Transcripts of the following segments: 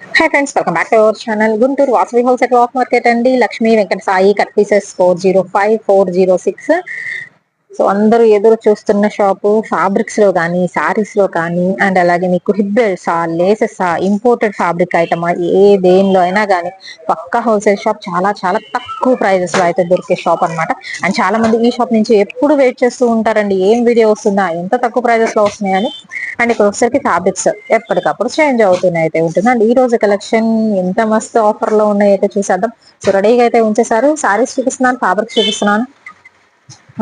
Hi friends welcome back to our channel Guntur Vasavi wholesale of market అండి. Lakshmi Venkata Sai cut pieces four zero five four zero six so అందరూ ఎదురు చూస్తున్న shop ఫ్యాబ్రిక్స్లో కానీ సారీస్లో కానీ and అలాగే మీకు hip belts laces imported fabric item ఏ దేనిలో అయినా కానీ పక్క హోల్సేల్ షాప్ చాలా చాలా తక్కువ ప్రైజెస్లో అయితే దొరికే షాప్ అన్నమాట. అండ్ చాలా మంది ఈ షాప్ నుంచి ఎప్పుడు వెయిట్ చేస్తూ ఉంటారండి. ఏం వీడియో వస్తుందా? ఎంత తక్కువ ప్రైజెస్లో వస్తున్నాయని అండ్ ఇక్కడ ఒకసారి ఫ్యాబ్రిక్స్ ఎప్పటికప్పుడు చేంజ్ అవుతున్నాయి అయితే ఉంటుంది అండ్ ఈ రోజు కలెక్షన్ ఎంత మస్తు ఆఫర్లో ఉన్నాయి అయితే చూసేద్దాం. సో రెడీగా అయితే ఉంచేసారు సారీస్ చూపిస్తున్నాను ఫ్యాబ్రిక్స్ చూపిస్తున్నాను.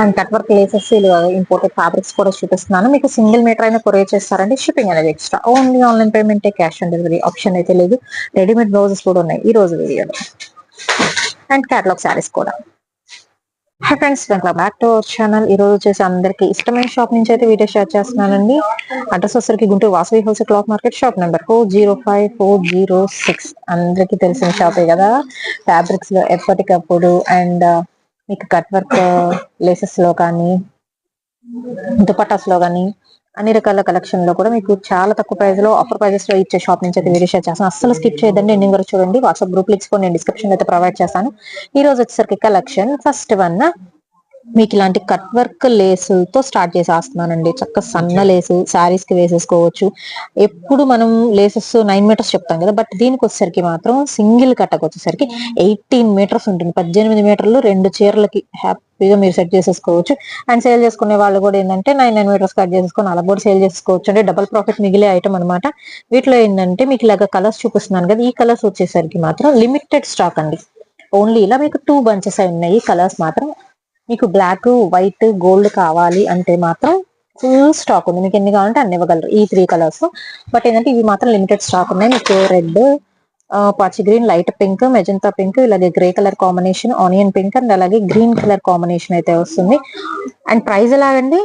And cut work laces imported fabrics కూడా చూపిస్తున్నాను. మీకు సింగిల్ మీటర్ అయినా కొరియర్ చేస్తారండి. షిప్పింగ్ అనేది ఎక్స్ట్రా ఓన్లీ ఆన్లైన్ పేమెంటే క్యాష్ ఆన్ డెలివరీ ఆప్షన్ అయితే లేదు. రెడీమేడ్ బ్లౌజెస్ కూడా ఉన్నాయి ఈ రోజు వీడియోలో. అండ్ క్యాటలాగ్ శారీస్ కూడా. Hi friends welcome back to our channel ఈ రోజు వచ్చేసి అందరికి ఇష్టమైన షాప్ నుంచి అయితే వీడియో షేర్ చేస్తున్నానండి. అడ్రస్ వచ్చరికి Guntur Vasavi wholesale cloth market shop number four zero five four zero six అందరికి తెలిసిన షాపే కదా. ఫ్యాబ్రిక్స్లో ఎప్పటికప్పుడు అండ్ మీకు కట్ వర్క్ లేసెస్లో కానీ దుపట్టాస్లో కానీ అన్ని రకాల కలెక్షన్లో కూడా మీకు చాలా తక్కువ ప్రైస్లో ఆఫర్ ప్రైజెస్లో ఇచ్చే షాప్ నుంచి అయితే వీడియో షేర్ చేస్తాను. అస్సలు స్కిప్ చేయదండి ఎండింగ్ వరకు చూడండి. వాట్సాప్ గ్రూప్ లింక్స్ కూడా నేను డిస్క్రిప్షన్ అయితే ప్రొవైడ్ చేస్తాను. ఈ రోజు వచ్చేసరికి కలెక్షన్ ఫస్ట్ వన్ మీకు ఇలాంటి కట్ వర్క్ లేసులతో స్టార్ట్ చేసేస్తున్నానండి. చక్క సన్న లేసు శారీస్కి వేసేసుకోవచ్చు. ఎప్పుడు మనం లేసెస్ నైన్ మీటర్స్ చెప్తాం కదా బట్ దీనికి వచ్చేసరికి మాత్రం సింగిల్ కట్టకు వచ్చేసరికి ఎయిటీన్ మీటర్స్ ఉంటుంది. పద్దెనిమిది మీటర్లు రెండు చీరలకి హ్యాపీగా మీరు సెట్ చేసేసుకోవచ్చు. అండ్ సేల్ చేసుకునే వాళ్ళు కూడా ఏంటంటే నైన్ నైన్ మీటర్స్ కట్ చేసుకొని అలా కూడా సేల్ చేసుకోవచ్చు. అంటే డబల్ ప్రాఫిట్ మిగిలే ఐటమ్ అనమాట వీటిలో ఏంటంటే మీకు ఇలాగ కలర్స్ చూపిస్తున్నాను కదా ఈ కలర్స్ వచ్చేసరికి మాత్రం లిమిటెడ్ స్టాక్ అండి. ఓన్లీ ఇలా మీకు టూ బంచెస్ అయి ఉన్నాయి. కలర్స్ మాత్రం మీకు బ్లాక్ వైట్ గోల్డ్ కావాలి అంటే మాత్రం ఫుల్ స్టాక్ ఉంది. మీకు ఎన్ని కావాలంటే అన్ని ఇవ్వగలరు. ఈ త్రీ కలర్స్ బట్ ఏంటంటే ఇవి మాత్రం లిమిటెడ్ స్టాక్ ఉన్నాయి. మీకు రెడ్ పచ్చి green light pink magenta pink ఇలాగే grey colour combination onion pink and అలాగే గ్రీన్ కలర్ కాంబినేషన్ అయితే వస్తుంది. అండ్ ప్రైస్ ఎలాగండి?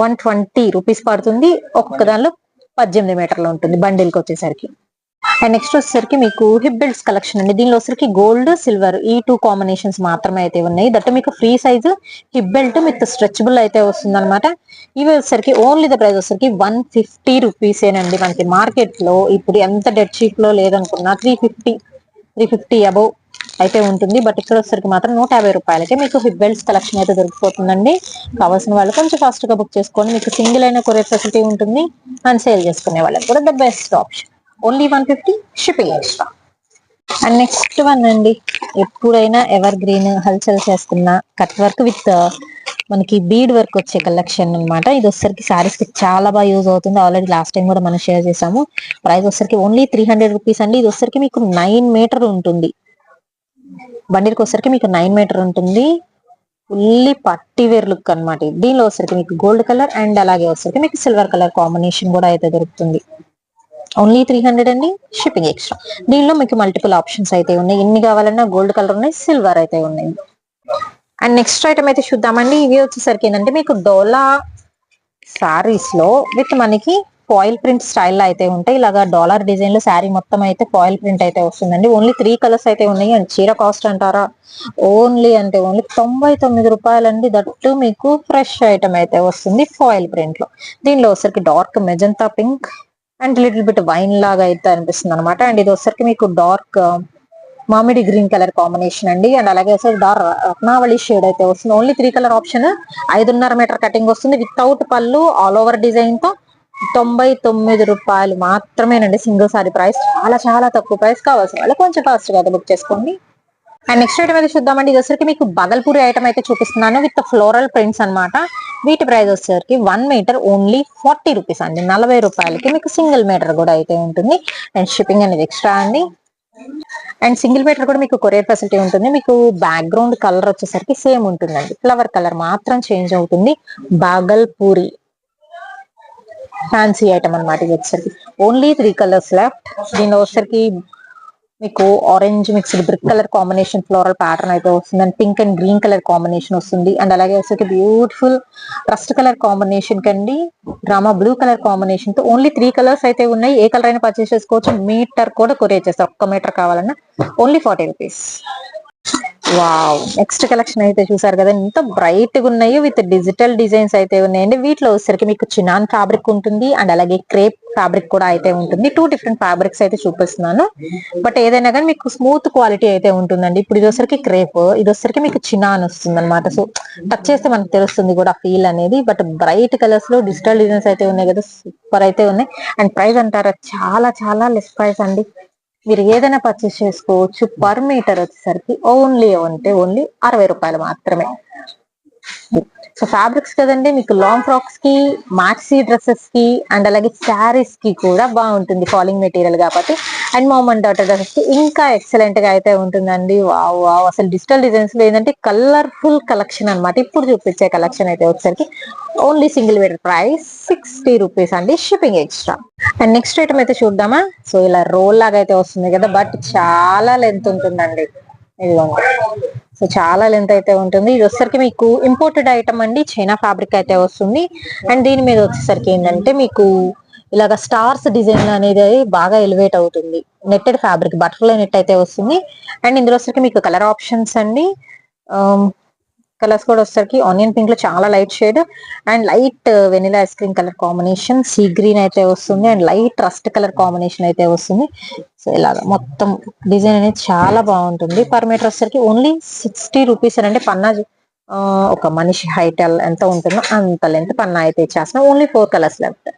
వన్ ట్వంటీ రూపీస్ పడుతుంది. ఒక్కొక్క దానిలో పద్దెనిమిది మీటర్లు ఉంటుంది బండిల్కి వచ్చేసరికి. అండ్ నెక్స్ట్ వచ్చేసరికి మీకు హిప్ బెల్ట్స్ కలెక్షన్ అండి. దీనిలో వచ్చరికి గోల్డ్ సిల్వర్ ఈ టూ కాంబినేషన్స్ మాత్రమే అయితే ఉన్నాయి. దట్ మీకు ఫ్రీ సైజ్ హిప్ బెల్ట్ మీకు స్ట్రెచబుల్ అయితే వస్తుంది అనమాట ఇవి వచ్చేసరికి ఓన్లీ ద ప్రైస్ వచ్చరికి వన్ ఫిఫ్టీ రూపీసేనండి మనకి మార్కెట్లో. ఇప్పుడు ఎంత డెడ్ చీప్లో లేదనుకున్నా three fifty three fifty above అయితే ఉంటుంది. బట్ ఇక్కడ వచ్చేసరికి మాత్రం నూట యాభై రూపాయలకే మీకు హిప్ బెల్ట్స్ కలెక్షన్ అయితే దొరికిపోతుందండి. కావాల్సిన వాళ్ళు కొంచెం ఫాస్ట్గా బుక్ చేసుకోండి మీకు సింగిల్ అయిన కొరియర్ ఫెసిలిటీ ఉంటుంది. అండ్ సేల్ చేసుకునే వాళ్ళకి కూడా the best option only one fifty shipping extra and next one అండి ఎప్పుడైనా ఎవర్ గ్రీన్ హల్చల్ చేస్తున్న కట్ వర్క్ విత్ మనకి బీడ్ వర్క్ వచ్చే కలెక్షన్ అన్నమాట. ఇది వచ్చరికి సారీస్కి చాలా బాగా యూజ్ అవుతుంది. ఆల్రెడీ లాస్ట్ టైం కూడా మనం షేర్ చేసాము. ప్రైస్ వచ్చరికి ఓన్లీ త్రీ హండ్రెడ్ రూపీస్ అండి. ఇది వచ్చరికి మీకు నైన్ మీటర్ ఉంటుంది. బండికి వచ్చరికి మీకు నైన్ మీటర్ ఉంటుంది. ఫుల్లీ పట్టి వేర్ లుక్ అనమాట దీనిలో వచ్చరికి మీకు గోల్డ్ కలర్ అండ్ అలాగే వచ్చరికి మీకు సిల్వర్ కలర్ కాంబినేషన్ కూడా అయితే దొరుకుతుంది. ఓన్లీ త్రీ హండ్రెడ్ అండి షిప్పింగ్ ఎక్స్ట్రా దీనిలో మీకు మల్టిపుల్ ఆప్షన్స్ అయితే ఉన్నాయి. ఎన్ని కావాలన్నా గోల్డ్ కలర్ ఉన్నాయి సిల్వర్ అయితే ఉన్నాయి. అండ్ నెక్స్ట్ ఐటమ్ అయితే చూద్దామండి. ఇవి వచ్చేసరికి ఏంటంటే మీకు డోలా సారీస్లో విత్ మనకి ఫాయిల్ ప్రింట్ స్టైల్ అయితే ఉంటాయి. ఇలాగా డాలర్ డిజైన్లో శారీ మొత్తం అయితే ఫాయిల్ ప్రింట్ అయితే వస్తుందండి. ఓన్లీ త్రీ కలర్స్ అయితే ఉన్నాయి. అండ్ చీర కాస్ట్ అంటారా? ఓన్లీ అంటే ఓన్లీ తొంభై తొమ్మిది రూపాయలండి. దట్టు మీకు ఫ్రెష్ ఐటమ్ అయితే వస్తుంది ఫాయిల్ ప్రింట్లో. దీనిలో వచ్చరికి dark magenta pink and little bit wine లాగా అయితే అనిపిస్తుంది అనమాట అండ్ ఇది వచ్చరికి మీకు డార్క్ uh, మామిడి గ్రీన్ కలర్ కాంబినేషన్ అండి. అండ్ అలాగే వచ్చేసి డార్క్ రత్నావళి షేడ్ అయితే వస్తుంది. ఓన్లీ త్రీ కలర్ ఆప్షన్ ఐదున్నర మీటర్ కటింగ్ వస్తుంది. వితౌట్ పళ్ళు ఆల్ ఓవర్ డిజైన్తో తొంభై తొమ్మిది రూపాయలు మాత్రమేనండి సింగిల్ సారీ ప్రైస్. చాలా చాలా తక్కువ ప్రైస్ కావాల్సిన వాళ్ళు కొంచెం ఫాస్ట్గా బుక్ చేసుకోండి. అండ్ నెక్స్ట్ ఐటమ్ అయితే చూద్దామండి ఇదొసరికి మీకు బదల్పూరి ఐటమ్ అయితే చూపిస్తున్నాను. విత్ ఫ్లోరల్ ప్రింట్స్ అన్నమాట. వీటి ప్రైస్ వచ్చేసరికి one metre only forty rupees అండి. నలభై రూపాయలకి మీకు సింగిల్ మీటర్ కూడా అయితే ఉంటుంది. అండ్ షిప్పింగ్ అనేది ఎక్స్ట్రా అండి. అండ్ సింగిల్ మీటర్ కూడా మీకు కొరియర్ ఫెసిలిటీ ఉంటుంది. మీకు బ్యాక్గ్రౌండ్ కలర్ వచ్చేసరికి సేమ్ ఉంటుందండి. ఫ్లవర్ కలర్ మాత్రం చేంజ్ అవుతుంది. బాగల్పూరి ఫ్యాన్సీ ఐటమ్ అనమాట ఇది వచ్చేసరికి. ఓన్లీ త్రీ కలర్స్ లెఫ్ట్ దీనిలో వచ్చేసరికి మీకు orange mixed brick colour combination floral pattern అయితే వస్తుంది. And pink and green colour combination వస్తుంది. అండ్ అలాగే వచ్చేసి బ్యూటిఫుల్ రస్ట్ కలర్ కాంబినేషన్ కండి డ్రామా బ్లూ కలర్ కాంబినేషన్తో ఓన్లీ త్రీ కలర్స్ అయితే ఉన్నాయి. ఏ కలర్ అయినా పర్చేస్ చేసుకోవచ్చు. మీటర్ కూడా కొరియర్ చేస్తారు. ఒక్క మీటర్ కావాలన్నా only forty rupees wow. Next collection అయితే చూసారు కదా ఎంత బ్రైట్గా ఉన్నాయి విత్ డిజిటల్ డిజైన్స్ అయితే ఉన్నాయండి వీటిలో వచ్చేసరికి మీకు చినాన్ ఫ్యాబ్రిక్ ఉంటుంది అండ్ అలాగే క్రేప్ ఫ్యాబ్రిక్ కూడా అయితే ఉంటుంది. టూ డిఫరెంట్ ఫ్యాబ్రిక్స్ అయితే చూపిస్తున్నాను. బట్ ఏదైనా కానీ మీకు స్మూత్ క్వాలిటీ అయితే ఉంటుందండి. ఇప్పుడు ఇది వచ్చరికి క్రేప్ ఇది వచ్చరికి మీకు చినాన్ వస్తుంది అనమాట సో టచ్ చేస్తే మనకు తెలుస్తుంది కూడా ఫీల్ అనేది. బట్ బ్రైట్ కలర్స్లో డిజిటల్ డిజైన్స్ అయితే ఉన్నాయి కదా సూపర్ అయితే ఉన్నాయి. అండ్ ప్రైస్ అంటారా చాలా చాలా లెస్ ప్రైస్ అండి. మీరు ఏదైనా పర్చేస్ చేసుకోవచ్చు పర్ మీటర్ వచ్చేసరికి ఓన్లీ అంటే ఓన్లీ అరవై రూపాయలు మాత్రమే. సో ఫ్యాబ్రిక్స్ కదండి మీకు లాంగ్ ఫ్రాక్స్కి మాక్సీ డ్రెస్సెస్కి అండ్ అలాగే శారీస్కి కూడా బాగుంటుంది ఫాలింగ్ మెటీరియల్ కాబట్టి. అండ్ మామన్ డాటర్ డ్రెస్సెస్కి ఇంకా ఎక్సలెంట్గా అయితే ఉంటుందండి. వావ్ వావ్ అసలు డిజిటల్ డిజైన్స్లో ఏంటంటే కలర్ఫుల్ కలెక్షన్ అన్నమాట. ఇప్పుడు చూపించే కలెక్షన్ అయితే వచ్చేసరికి only single metre price sixty rupees అండి shipping extra and next item అయితే చూద్దామా? సో ఇలా రోల్ లాగా అయితే వస్తుంది కదా బట్ చాలా లెంత్ ఉంటుందండి. ఇదిగోండి. సో చాలా లెంత్ అయితే ఉంటుంది. ఇది వచ్చేసరికి మీకు ఇంపోర్టెడ్ ఐటమ్ అండి. చైనా ఫ్యాబ్రిక్ అయితే వస్తుంది. అండ్ దీని మీద వచ్చేసరికి ఏంటంటే మీకు ఇలాగ స్టార్స్ డిజైన్ అనేది బాగా ఎలివేట్ అవుతుంది. నెట్టెడ్ ఫ్యాబ్రిక్ బటర్ఫ్లై నెట్ అయితే వస్తుంది. అండ్ ఇందులో వచ్చరికి మీకు కలర్ ఆప్షన్స్ అండి. Um, కలర్స్ కూడా వచ్చేసరికి ఆనియన్ పింక్లో చాలా light shade and light vanilla ice cream colour combination sea green అయితే వస్తుంది. And light rust colour combination అయితే వస్తుంది. సో ఇలాగ మొత్తం డిజైన్ అనేది చాలా బాగుంటుంది. పర్ మీటర్ వచ్చేసరికి ఓన్లీ సిక్స్టీ రూపీస్ అంటే పన్నా ఒక మనిషి హైట్ ఎంత ఉంటుందో అంత లెంత్ పన్నా అయితే ఇచ్చేస్తున్నాం. Only four colours left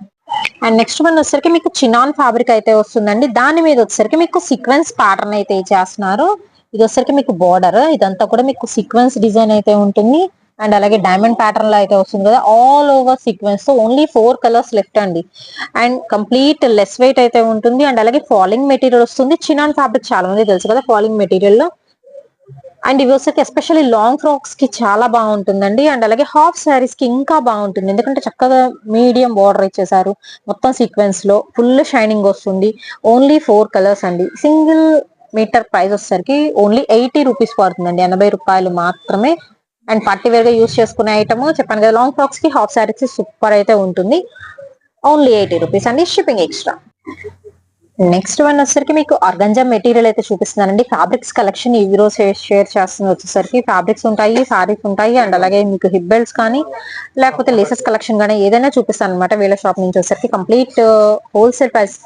and next one వచ్చేసరికి మీకు చినాన్ ఫ్యాబ్రిక్ అయితే వస్తుందండి. దాని మీద వచ్చేసరికి మీకు సీక్వెన్స్ ప్యాటర్న్ అయితే ఇచ్చేస్తున్నారు. ఇది వచ్చేసరికి మీకు బార్డర్ ఇదంతా కూడా మీకు సీక్వెన్స్ డిజైన్ అయితే ఉంటుంది. అండ్ అలాగే డైమండ్ ప్యాటర్న్లో అయితే వస్తుంది కదా ఆల్ ఓవర్ సీక్వెన్స్తో ఓన్లీ ఫోర్ కలర్స్ లెఫ్ట్ అండి. అండ్ కంప్లీట్ లెస్ వెయిట్ అయితే ఉంటుంది. అండ్ అలాగే ఫాలింగ్ మెటీరియల్ వస్తుంది. చినాన్ ఫ్యాబ్రిక్ చాలా మంది తెలుసు కదా ఫాలింగ్ మెటీరియల్లో. అండ్ ఇవి వచ్చేసరికి ఎస్పెషల్లీ లాంగ్ ఫ్రాక్స్కి చాలా బాగుంటుందండి. అండ్ అలాగే హాఫ్ శారీస్కి ఇంకా బాగుంటుంది. ఎందుకంటే చక్కగా మీడియం బార్డర్ ఇచ్చేసారు మొత్తం సీక్వెన్స్లో ఫుల్ షైనింగ్ వస్తుంది. ఓన్లీ ఫోర్ కలర్స్ అండి. సింగిల్ మీటర్ ప్రైస్ వచ్చేసరికి ఓన్లీ ఎయిటీ రూపీస్ పడుతుందండి. ఎనభై రూపాయలు మాత్రమే అండ్ పార్టీ వేర్గా యూస్ చేసుకునే ఐటమ్ చెప్పాను కదా లాంగ్ ఫ్రాక్స్కి హాఫ్ శారీస్ సూపర్ అయితే ఉంటుంది. ఓన్లీ ఎయిటీ రూపీస్ అండి షిప్పింగ్ ఎక్స్ట్రా నెక్స్ట్ వన్ వచ్చేసరికి మీకు ఆర్గంజా మెటీరియల్ అయితే చూపిస్తున్నానండి. ఫ్యాబ్రిక్స్ కలెక్షన్ ఈ రోజు షేర్ చేస్తుంది వచ్చేసరికి ఫ్యాబ్రిక్స్ ఉంటాయి సారీస్ ఉంటాయి అండ్ అలాగే మీకు హిప్ బెల్ట్స్ కానీ లేకపోతే లేసెస్ కలెక్షన్ కానీ ఏదైనా చూపిస్తాను అనమాట వీళ్ళ షాప్ నుంచి వచ్చేసరికి కంప్లీట్ హోల్సేల్ ప్రైస్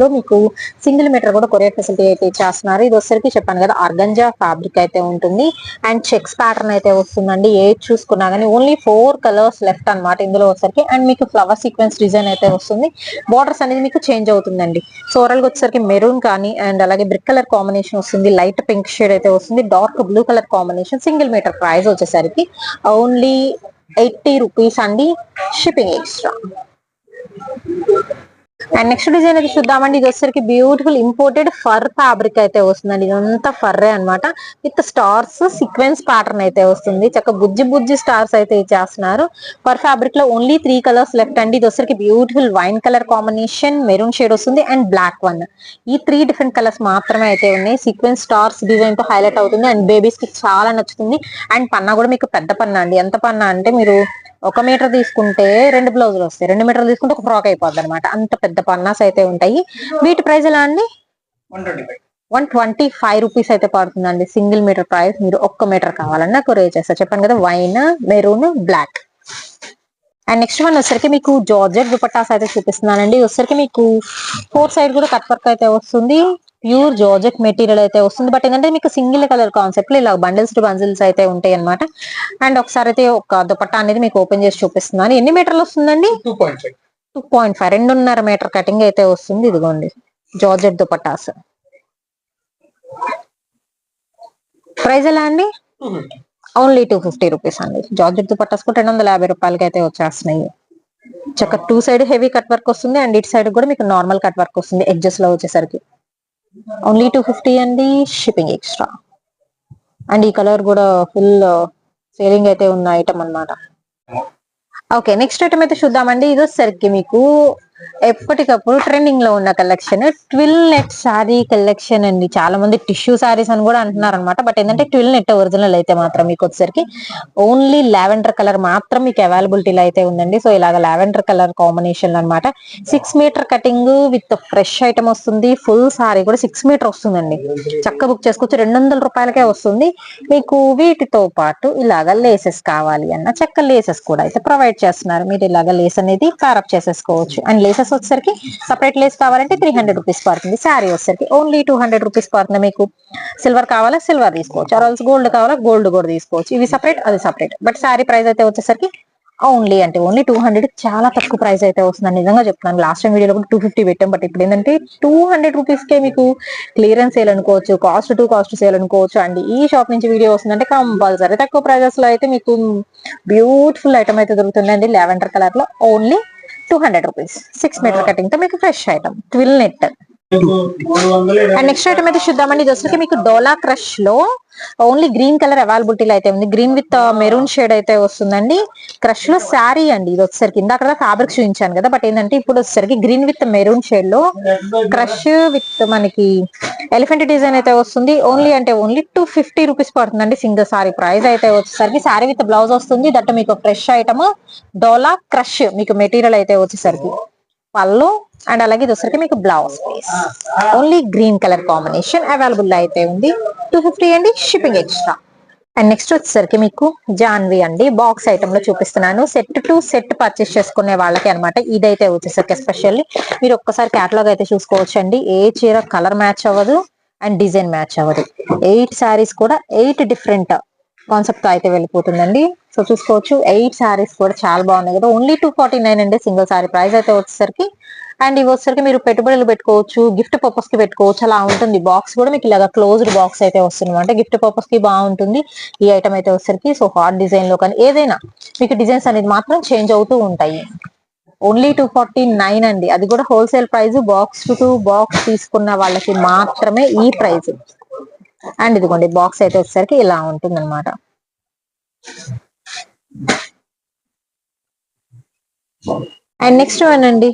లో మీకు సింగిల్ మీటర్ కూడా కొరియర్ ఫెసిలిటీ అయితే చేస్తున్నారు ఇది వచ్చేసరికి చెప్పాను కదా అర్గంజా ఫ్యాబ్రిక్ అయితే ఉంటుంది. అండ్ చెక్స్ ప్యాటర్న్ అయితే వస్తుందండి. ఏది చూసుకున్నా కానీ ఓన్లీ ఫోర్ కలర్స్ లెఫ్ట్ అన్నమాట ఇందులో వచ్చేసరికి. అండ్ మీకు ఫ్లవర్ సీక్వెన్స్ డిజైన్ అయితే వస్తుంది. బార్డర్స్ అనేది మీకు చేంజ్ అవుతుందండి. సో ఓవరాల్గా వచ్చేసరికి మెరూన్ కానీ అండ్ అలాగే బ్రిక్ కలర్ కాంబినేషన్ వస్తుంది. లైట్ పింక్ షేడ్ అయితే వస్తుంది. Dark blue colour combination single metre price వచ్చేసరికి ఓన్లీ ఎయిటీ రూపీస్ అండి shipping extra. And next design అయితే చూద్దామండి. ఇది వచ్చేసరికి బ్యూటిఫుల్ ఇంపోర్టెడ్ ఫర్ ఫ్యాబ్రిక్ అయితే వస్తుందండి. ఇదంతా ఫర్రే అన్నమాట. విత్ స్టార్స్ సీక్వెన్స్ ప్యాటర్న్ అయితే వస్తుంది. చక్క బుజ్జి బుజ్జి స్టార్స్ అయితే ఇచ్చేస్తున్నారు ఫర్ ఫ్యాబ్రిక్లో ఓన్లీ త్రీ కలర్స్ లెఫ్ట్ అండి. ఇది వచ్చేసరికి beautiful wine colour combination maroon shade వస్తుంది అండ్ బ్లాక్ వన్ ఈ త్రీ డిఫరెంట్ కలర్స్ మాత్రమే అయితే ఉన్నాయి. సీక్వెన్స్ స్టార్స్ డిజైన్తో హైలైట్ అవుతుంది. అండ్ బేబీస్కి చాలా నచ్చుతుంది. అండ్ పన్నా కూడా మీకు పెద్ద పన్నా అండి. ఎంత పన్నా అంటే మీరు ఒక మీటర్ తీసుకుంటే రెండు బ్లౌజులు వస్తాయి. రెండు మీటర్లు తీసుకుంటే ఒక ఫ్రాక్ అయిపోద్ది అనమాట అంత పెద్ద పన్నాస్ అయితే ఉంటాయి. వీటి ప్రైస్ ఎలా అండి? వన్ ట్వంటీ ఫైవ్ రూపీస్ అయితే పడుతుందండి. Single metre price. మీరు ఒక్క మీటర్ కావాలన్నా రేజ్ చేస్తారు. చెప్పాను కదా wine maroon black. And next one వచ్చరికి మీకు జార్జెట్ దుపట్టాస్ అయితే చూపిస్తున్నానండి. వచ్చరికి మీకు ఫోర్ సైడ్ కూడా కట్ వర్క్ అయితే వస్తుంది. ప్యూర్ జార్జెట్ మెటీరియల్ అయితే వస్తుంది. బట్ ఏంటంటే మీకు సింగిల్ కలర్ కాన్సెప్ట్లో ఇలా బండిల్స్ టు బండిల్స్ అయితే ఉంటాయి అనమాట అండ్ ఒకసారి అయితే ఒక దుపట్టా అనేది మీకు ఓపెన్ చేసి చూపిస్తున్నాను. ఎన్ని మీటర్లు వస్తుందండి? Two point five. Two point five. రెండున్నర మీటర్ కటింగ్ అయితే వస్తుంది ఇదిగోండి. జార్జెట్ దుపట్టాస్. ప్రైస్ ఎలా అండి? ఓన్లీ టూ ఫిఫ్టీ రూపీస్ అండి. జార్జెట్ దుపట్టాస్ కూడా రెండు వందల యాభై రూపాయలకి అయితే వచ్చేస్తున్నాయి. చక్క two side heavy cut work వస్తుంది. అండ్ ఇటు సైడ్ కూడా మీకు నార్మల్ కట్ వర్క్ వస్తుంది. ఎడ్జెస్లో వచ్చేసరికి. ఓన్లీ టూ ఫిఫ్టీ అండి షిప్పింగ్ ఎక్స్ట్రా అండ్ ఈ కలర్ కూడా ఫుల్ సేలింగ్ uh, అయితే ఉన్న ఐటమ్ అన్నమాట. ఓకే నెక్స్ట్ ఐటమ్ అయితే చూద్దామండి. ఇది వచ్చేసరికి మీకు. ఎప్పటికప్పుడు ట్రెండింగ్లో ఉన్న collection twill net sari collection అండి. చాలా మంది టిష్యూ సారీస్ అని కూడా అంటున్నారు అనమాట బట్ ఏంటంటే ట్విల్ నెట్ ఒరిజినల్ అయితే మాత్రం మీకు వచ్చేసరికి ఓన్లీ లావెండర్ కలర్ మాత్రం మీకు అవైలబిలిటీలో అయితే ఉందండి. సో ఇలాగ లావెండర్ కలర్ కాంబినేషన్ అన్నమాట. Six metre cutting with fresh item వస్తుంది. ఫుల్ సారీ కూడా సిక్స్ మీటర్ వస్తుందండి. చక్క బుక్ చేసుకోవచ్చు. రెండు వందల రూపాయలకే వస్తుంది. మీకు వీటితో పాటు ఇలాగ లేసెస్ కావాలి అన్న చక్క లేసెస్ కూడా అయితే ప్రొవైడ్ చేస్తున్నారు. మీరు ఇలాగ లేస్ అనేది ప్యారప్ చేసేసుకోవచ్చు. అండ్ లేసెస్ వచ్చేసరికి సపరేట్ లేస్ కావాలంటే త్రీ హండ్రెడ్ రూపీస్ పడుతుంది. శారీ వచ్చేసరికి ఓన్లీ టూ హండ్రెడ్ రూపీస్ పడుతుంది మీకు. సిల్వర్ కావాలా? సిల్వర్ తీసుకోవచ్చు. ఆర్ఎల్స్ గోల్డ్ కావాలా? గోల్డ్ కూడా తీసుకోవచ్చు. ఇవి సపరేట్ అది సపరేట్ బట్ శారీ ప్రైస్ అయితే వచ్చేసరికి ఓన్లీ అంటే ఓన్లీ టూ హండ్రెడ్ చాలా తక్కువ ప్రైస్ అయితే వస్తుంది నిజంగా చెప్తున్నాను. లాస్ట్ టైం వీడియోలో కూడా టూ ఫిఫ్టీ పెట్టాం. బట్ ఇప్పుడు ఏంటంటే టూ హండ్రెడ్ రూపీస్కే మీకు క్లియరెన్స్ సేల్ అనుకోవచ్చు కాస్ట్ టు కాస్ట్ సేల్ అనుకోవచ్చు. ఈ షాప్ నుంచి వీడియో వస్తుందంటే కంపల్సరీ తక్కువ ప్రైజెస్లో అయితే మీకు బ్యూటిఫుల్ ఐటమ్ అయితే దొరుకుతుందండి. లెవెండర్ కలర్లో only two hundred rupees six metre కటింగ్తో మీకు fresh item twill net next item అయితే చూద్దామండి. ఇది వచ్చరికి మీకు డోలా క్రష్లో ఓన్లీ గ్రీన్ కలర్ అవైలబిలిటీలో అయితే ఉంది. గ్రీన్ విత్ మెరూన్ షేడ్ అయితే వస్తుందండి. క్రష్లో శారీ అండి ఇది వచ్చేసరికి. ఇందాక ఫ్యాబ్రిక్ చూపించాను కదా. బట్ ఏంటంటే ఇప్పుడు వచ్చేసరికి గ్రీన్ విత్ మెరూన్ షేడ్లో క్రష్ విత్ మనకి ఎలిఫెంట్ డిజైన్ అయితే వస్తుంది. ఓన్లీ అంటే ఓన్లీ టూ ఫిఫ్టీ రూపీస్ పడుతుందండి సింగిల్ సారీ ప్రైస్ అయితే వచ్చేసరికి. సారీ విత్ బ్లౌజ్ వస్తుంది. దట్ మీకు ఫ్రెష్ ఐటమ్ డోలా క్రష్ మీకు మెటీరియల్ అయితే వచ్చేసరికి. పళ్ళు అండ్ అలాగే ఇది వచ్చరికి మీకు blouse piece. Only green colour combination available అయితే ఉంది. టూ ఫిఫ్టీ అండి షిప్పింగ్ ఎక్స్ట్రా అండ్ నెక్స్ట్ వచ్చేసరికి మీకు జాన్వి అండి. బాక్స్ ఐటమ్లో చూపిస్తున్నాను. సెట్ టు సెట్ పర్చేస్ చేసుకునే వాళ్ళకి అనమాట ఇదైతే వచ్చేసరికి ఎస్పెషల్లీ మీరు ఒక్కసారి క్యాటలాగ్ అయితే చూసుకోవచ్చు అండి ఏ చీర కలర్ మ్యాచ్ అవ్వదు అండ్ డిజైన్ మ్యాచ్ అవ్వదు. ఎయిట్ శారీస్ కూడా ఎయిట్ డిఫరెంట్ కాన్సెప్ట్తో అయితే వెళ్ళిపోతుందండి. సో చూసుకోవచ్చు. ఎయిట్ శారీస్ కూడా చాలా బాగున్నాయి కదా. ఓన్లీ టూ ఫార్టీ నైన్ అండి. సింగిల్ శారీ ప్రైస్ అయితే వచ్చేసరికి అండ్ ఇవి వచ్చేసరికి మీరు పెట్టుబడులు పెట్టుకోవచ్చు గిఫ్ట్ పర్పస్కి పెట్టుకోవచ్చు అలా ఉంటుంది. బాక్స్ కూడా మీకు ఇలాగా క్లోజ్డ్ బాక్స్ అయితే వస్తుంది అంటే గిఫ్ట్ పర్పస్కి బాగుంటుంది. ఈ ఐటమ్ అయితే వచ్చేసరికి సో హాట్ డిజైన్లో కానీ ఏదైనా మీకు డిజైన్స్ అనేది మాత్రం చేంజ్ అవుతూ ఉంటాయి. ఓన్లీ టూ ఫార్టీ నైన్ అండి. అది కూడా wholesale price box to box తీసుకున్న వాళ్ళకి మాత్రమే ఈ ప్రైస్ అండ్ ఇదిగోండి బాక్స్ అయితే వచ్చేసరికి ఇలా ఉంటుంది అనమాట అండ్ నెక్స్ట్ వన్ అండి.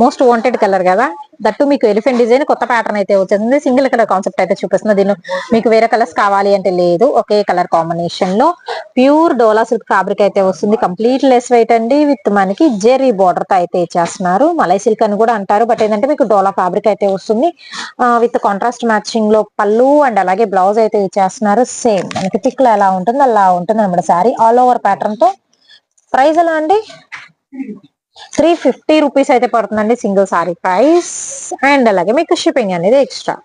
మోస్ట్ వాంటెడ్ కలర్ కదా. దట్టు మీకు ఎలిఫెంట్ డిజైన్ కొత్త ప్యాటర్న్ అయితే వచ్చేసింది సింగిల్ కలర్ కాన్సెప్ట్ అయితే చూపిస్తుంది. దీనిలో మీకు వేరే కలర్స్ కావాలి అంటే లేదు. ఒకే కలర్ కాంబినేషన్లో ప్యూర్ డోలా సిల్క్ ఫ్యాబ్రిక్ అయితే వస్తుంది. కంప్లీట్ లెస్ వెయిట్ అండి. విత్ మనకి జెర్రీ బార్డర్తో అయితే ఇచ్చేస్తున్నారు. మలై సిల్క్ అని కూడా అంటారు. బట్ ఏంటంటే మీకు డోలా ఫ్యాబ్రిక్ అయితే వస్తుంది. విత్ కాంట్రాస్ట్ మ్యాచింగ్లో పళ్ళు అండ్ అలాగే బ్లౌజ్ అయితే ఇచ్చేస్తున్నారు. సేమ్ మనకి పిక్లో ఎలా ఉంటుంది అలా ఉంటుంది అనమాట శారీ ఆల్ ఓవర్ ప్యాటర్న్తో. ప్రైస్ ఎలా అండి? త్రీ ఫిఫ్టీ రూపీస్ అయితే పడుతుందండి సింగిల్ సారీ ప్రైస్. అండ్ అలాగే మీకు షిప్పింగ్ అనేది ఎక్స్ట్రా.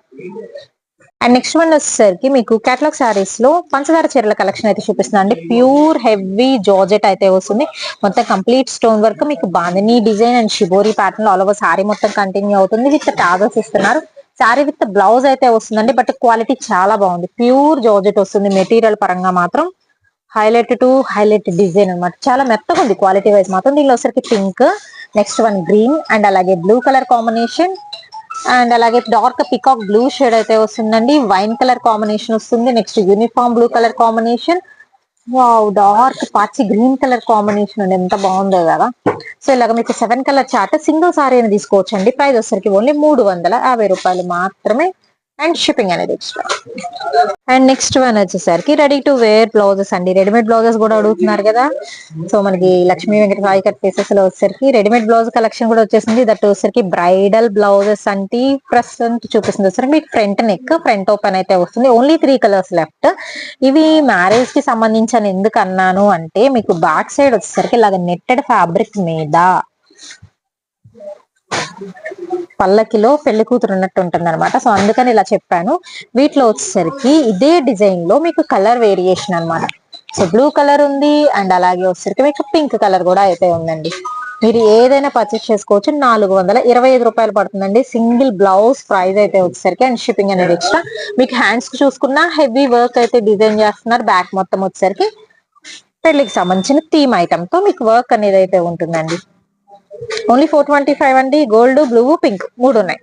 అండ్ నెక్స్ట్ వన్ వచ్చేసరికి మీకు కేటలాగ్ శారీస్లో పంచదార చీరల కలెక్షన్ అయితే చూపిస్తుంది అండి ప్యూర్ హెవీ జార్జెట్ అయితే వస్తుంది. మొత్తం కంప్లీట్ స్టోన్ వర్క్ మీకు bandhani design and shibori pattern all over sari మొత్తం కంటిన్యూ అవుతుంది. విత్ టాజల్స్ ఇస్తున్నారు. శారీ విత్ బ్లౌజ్ అయితే వస్తుందండి. బట్ క్వాలిటీ చాలా బాగుంది. ప్యూర్ జార్జెట్ వస్తుంది. మెటీరియల్ పరంగా మాత్రం హైలైట్ టు హైలైట్ డిజైన్ అనమాట చాలా మెత్తగా ఉంది క్వాలిటీ వైజ్ మాత్రం. దీనిలో వచ్చరికి pink next one green and అలాగే బ్లూ కలర్ కాంబినేషన్ అండ్ అలాగే డార్క్ పికాక్ బ్లూ షేడ్ అయితే వస్తుందండి. వైన్ కలర్ కాంబినేషన్ వస్తుంది. Next uniform blue colour combination. Wow dark పాచి గ్రీన్ కలర్ కాంబినేషన్ అండి. ఎంత బాగుందో కదా. సో ఇలాగ మీకు seven colour chart single sari అని తీసుకోవచ్చు అండి ప్రైస్ వచ్చరికి ఓన్లీ మూడు వందల యాభై రూపాయలు మాత్రమే. అండ్ షిప్పింగ్ అనేది ఎక్స్ట్రా అండ్ నెక్స్ట్ వన్ వచ్చేసరికి రెడీ టు వేర్ బ్లౌజెస్ అండి. రెడీమేడ్ బ్లౌజెస్ కూడా అడుగుతున్నారు కదా. సో మనకి లక్ష్మీ వెంకట సాయి కట్ పీసెస్లో వచ్చేసరికి రెడీమేడ్ బ్లౌజ్ కలెక్షన్ కూడా వచ్చేసింది. దట్ వచ్చేసరికి బ్రైడల్ బ్లౌజెస్ అంటే ప్రజెంట్ చూపిస్తుంది. వచ్చేసరికి మీకు ఫ్రంట్ నెక్ ఫ్రంట్ ఓపెన్ అయితే వస్తుంది. ఓన్లీ త్రీ కలర్స్ లెఫ్ట్ ఇవి మ్యారేజ్కి సంబంధించిన ఎందుకు అన్నాను అంటే మీకు బ్యాక్ సైడ్ వచ్చేసరికి ఇలాగ నెట్టెడ్ ఫ్యాబ్రిక్ మీద పల్లకిలో పెళ్ళి కూతురు ఉన్నట్టు ఉంటుంది అనమాట సో అందుకని ఇలా చెప్పాను. వీటిలో వచ్చేసరికి ఇదే డిజైన్లో మీకు కలర్ వేరియేషన్ అన్నమాట. సో బ్లూ కలర్ ఉంది అండ్ అలాగే వచ్చేసరికి మీకు పింక్ కలర్ కూడా అయితే ఉందండి. మీరు ఏదైనా పర్చేస్ చేసుకోవచ్చు. నాలుగు వందల ఇరవై ఐదు రూపాయలు పడుతుందండి. సింగిల్ బ్లౌజ్ ప్రైస్ అయితే వచ్చేసరికి అండ్ షిప్పింగ్ అనేది ఎక్స్ట్రా. మీకు హ్యాండ్స్కి చూసుకున్నా హెవీ వర్క్ అయితే డిజైన్ చేస్తున్నారు. బ్యాక్ మొత్తం వచ్చేసరికి పెళ్ళికి సంబంధించిన థీమ్ ఐటమ్తో మీకు వర్క్ అనేది అయితే ఉంటుందండి. ఓన్లీ ఫోర్ ట్వంటీ ఫైవ్ అండి. గోల్డ్ బ్లూ పింక్ మూడు ఉన్నాయి.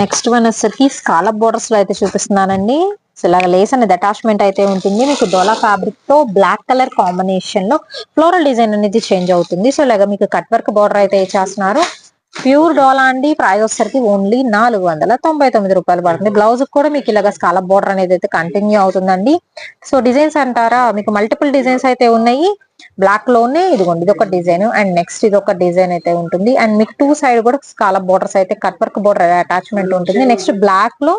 నెక్స్ట్ వన్ వచ్చేసరికి స్కాలప్ బోర్డర్స్లో అయితే చూపిస్తున్నానండి. సో ఇలాగ లేస్ అనేది అటాచ్మెంట్ అయితే ఉంటుంది. మీకు డోలా ఫ్యాబ్రిక్తో బ్లాక్ కలర్ కాంబినేషన్లో ఫ్లోరల్ డిజైన్ అనేది చేంజ్ అవుతుంది. సో ఇలాగ మీకు కట్ వర్క్ బోర్డర్ అయితే ఇచ్చేస్తున్నారు ప్యూర్ డోలా అండి. ప్రైస్ వచ్చేసరికి ఓన్లీ నాలుగు వందల తొంభై తొమ్మిది రూపాయలు పడుతుంది. బ్లౌజ్ కూడా మీకు ఇలాగ స్కాలప్ బోర్డర్ అనేది అయితే కంటిన్యూ అవుతుందండి. సో డిజైన్స్ అంటారా? మీకు మల్టిపుల్ డిజైన్స్ అయితే ఉన్నాయి. బ్లాక్లోనే ఇదిగోండి ఇది ఒక డిజైన్ అండ్ నెక్స్ట్ ఇది ఒక డిజైన్ అయితే ఉంటుంది. అండ్ మీకు టూ సైడ్ కూడా స్కాలప్ బోర్డర్స్ అయితే కట్ వర్క్ బోర్డర్ అటాచ్మెంట్ ఉంటుంది. నెక్స్ట్ బ్లాక్లో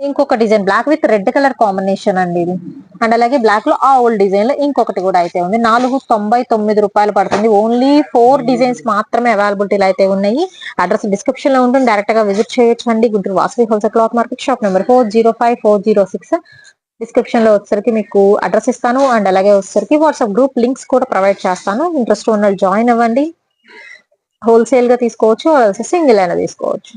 ఇంకొక design black with red colour combination అండి ఇది. అండ్ అలాగే బ్లాక్లో ఆ ఓల్డ్ డిజైన్లో ఇంకొకటి కూడా అయితే ఉంది. నాలుగు తొంభై తొమ్మిది రూపాయలు పడుతుంది. ఓన్లీ ఫోర్ డిజైన్స్ మాత్రమే అవైలబిలిటీలో అయితే ఉన్నాయి. అడ్రస్ డిస్క్రిప్షన్లో ఉంటుంది. డైరెక్ట్గా విజిట్ చేయొచ్చు అండి Guntur Vasavi wholesale cloth market shop number four zero five four zero six డిస్క్రిప్షన్లో వచ్చేసరికి మీకు అడ్రస్ ఇస్తాను. అండ్ అలాగే వచ్చేసరికి వాట్సాప్ గ్రూప్ లింక్స్ కూడా ప్రొవైడ్ చేస్తాను. ఇంట్రెస్ట్ ఉన్న జాయిన్ అవ్వండి. హోల్సేల్గా తీసుకోవచ్చు సింగిల్ అయినా తీసుకోవచ్చు.